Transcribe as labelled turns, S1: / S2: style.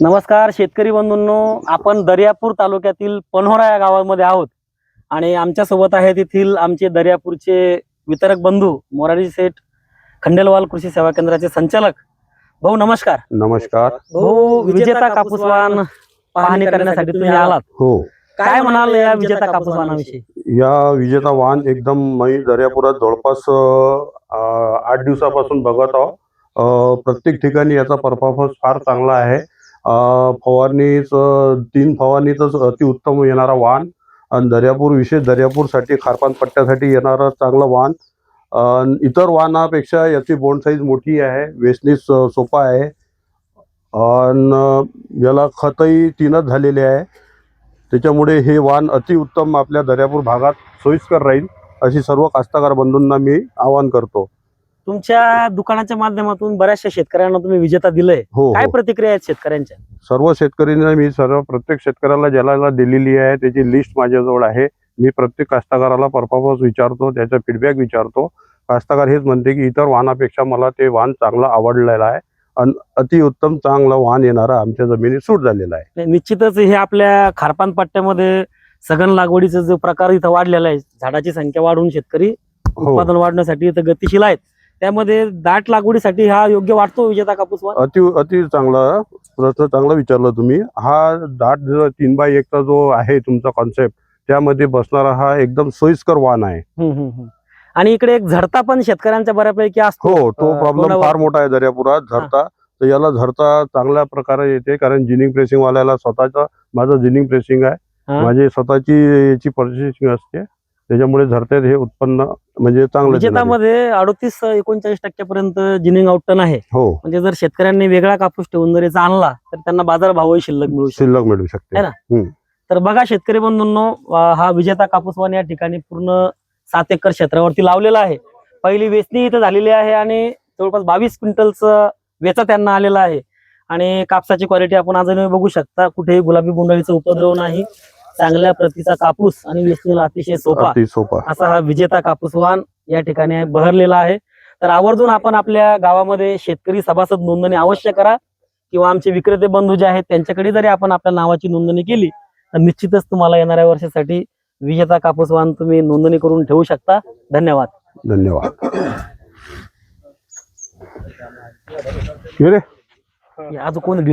S1: नमस्कार शेतकरी बंधूंनो. आपण दर्यापूर तालुक्यातील पनोरा या गावामध्ये आहोत. आणि आमच्यासोबत आहे तेथील आमचे दर्यापूरचे वितरक बंधू मोरारी सेठ खंडेलवाल कृषी सेवा केंद्राचे संचालक. भाऊ नमस्कार.
S2: नमस्कार.
S1: भाऊ विजेता कापूसवान पाहणी करण्यासाठी तुम्ही आलात.
S2: हो.
S1: काय म्हणाल या विजेता कापूसवानाविषयी
S2: या विजेता वाहन एकदम मी दर्यापुरात जवळपास आठ दिवसापासून बघत आहो. अं, प्रत्येक ठिकाणी याचा परफॉर्मन्स फार चांगला आहे. फवारणीचं तीन फवारणीतच अतिउत्तम येणारा वाहन आणि दर्यापूर विशेष दर्यापूरसाठी खारपान पट्ट्यासाठी येणारं चांगलं वाहन इतर वाहनापेक्षा याची बोंड साईज मोठी आहे वेचणीस सोपा आहे. आणि याला खतही तीनच झालेले आहे. त्याच्यामुळे हे वाहन अतिउत्तम आपल्या दर्यापूर भागात सोयीस्कर राहील अशी सर्व कास्तकार बंधूंना मी आवाहन करतो.
S1: तुमच्या दुकानाच्या माध्यमातून बऱ्याचशा शेतकऱ्यांना तुम्ही विजेता दिलंय.
S2: हो
S1: काय
S2: हो.
S1: प्रतिक्रिया आहेत शेतकऱ्यांच्या?
S2: सर्व शेतकऱ्यांना मी सर्व प्रत्येक शेतकऱ्याला ज्याला दिलेली आहे त्याची लिस्ट माझ्याजवळ आहे. मी प्रत्येक कास्तकाराला परफॉर्मन्स विचारतो त्याचा फीडबॅक विचारतो. कास्तकार हेच म्हणते की इतर वाहनापेक्षा मला ते वाहन चांगलं आवडलेलं आहे. आणि अतिउत्तम चांगलं वाहन येणारं आमच्या जमिनीत सूट झालेलं आहे.
S1: नाही, निश्चितच हे आपल्या खारपान पट्ट्यामध्ये सघन लागवडीचा जो प्रकार इथं वाढलेला आहे झाडाची संख्या वाढून शेतकरी
S2: हो.
S1: उत्पादन वाढण्यासाठी इथं गतिशील आहेत. त्यामध्ये दाट लागवडीसाठी हा योग्य वाटतो विजेता कापूस?
S2: अति अति चांगला प्रश्न चांगला विचारला तुम्ही. हा दाट तीन बाय एकचा जो आहे तुमचा कॉन्सेप्ट त्यामध्ये बसणारा हा एकदम सोयीस्कर वाहन आहे.
S1: आणि इकडे एक झडता पण शेतकऱ्यांच्या बऱ्यापैकी असतो.
S2: हो तो प्रॉब्लेम फार मोठा आहे दर्यापुरात झरता. तर याला झरता चांगल्या प्रकारे येते कारण जिनिंग प्रेसिंग वाल्याला स्वतःचं माझं जिनिंग प्रेसिंग आहे. माझी स्वतःची याची पर्चेसिंग असते त्याच्यामुळे झरत्यात हे उत्पन्न म्हणजे चांगलं.
S1: विजेतामध्ये अडतीस एकोणचाळीस टक्क्यापर्यंत जिनिंग आउटटन आहे.
S2: हो.
S1: म्हणजे जर शेतकऱ्यांनी वेगळा कापूस ठेवून जर याचा आणला तर त्यांना बाजार भावही शिल्लक मिळू शकतो.
S2: शिल्लक मिळू शकते.
S1: है ना? तर बघा शेतकरी बंधूंनो हा विजेता कापूसवान या ठिकाणी पूर्ण सात एकर क्षेत्रावरती लावलेला आहे. पहिली वेचणी इथं झालेली आहे आणि जवळपास बावीस क्विंटलचं वेचा त्यांना आलेला आहे. आणि कापसाची क्वालिटी आपण अजूनही बघू शकता. कुठेही गुलाबी बोंडळीचा उपद्रव नाही. चांगल्या प्रतीचा कापूस आणि वेचणीला अतिशय सोपा.
S2: अति सोपा.
S1: असा हा विजेता कापूसवान या ठिकाणी बहरलेला आहे. तर आवर्जून आपण आपल्या गावामध्ये शेतकरी सभासद नोंदणी अवश्य करा किंवा आमचे विक्रेते बंधू जे आहेत त्यांच्याकडे जरी आपण आपल्या नावाची नोंदणी केली तर निश्चितच तुम्हाला येणाऱ्या वर्षासाठी विजेता कापूसवान तुम्ही नोंदणी करून ठेवू शकता. धन्यवाद.
S2: धन्यवाद.
S1: आज कोण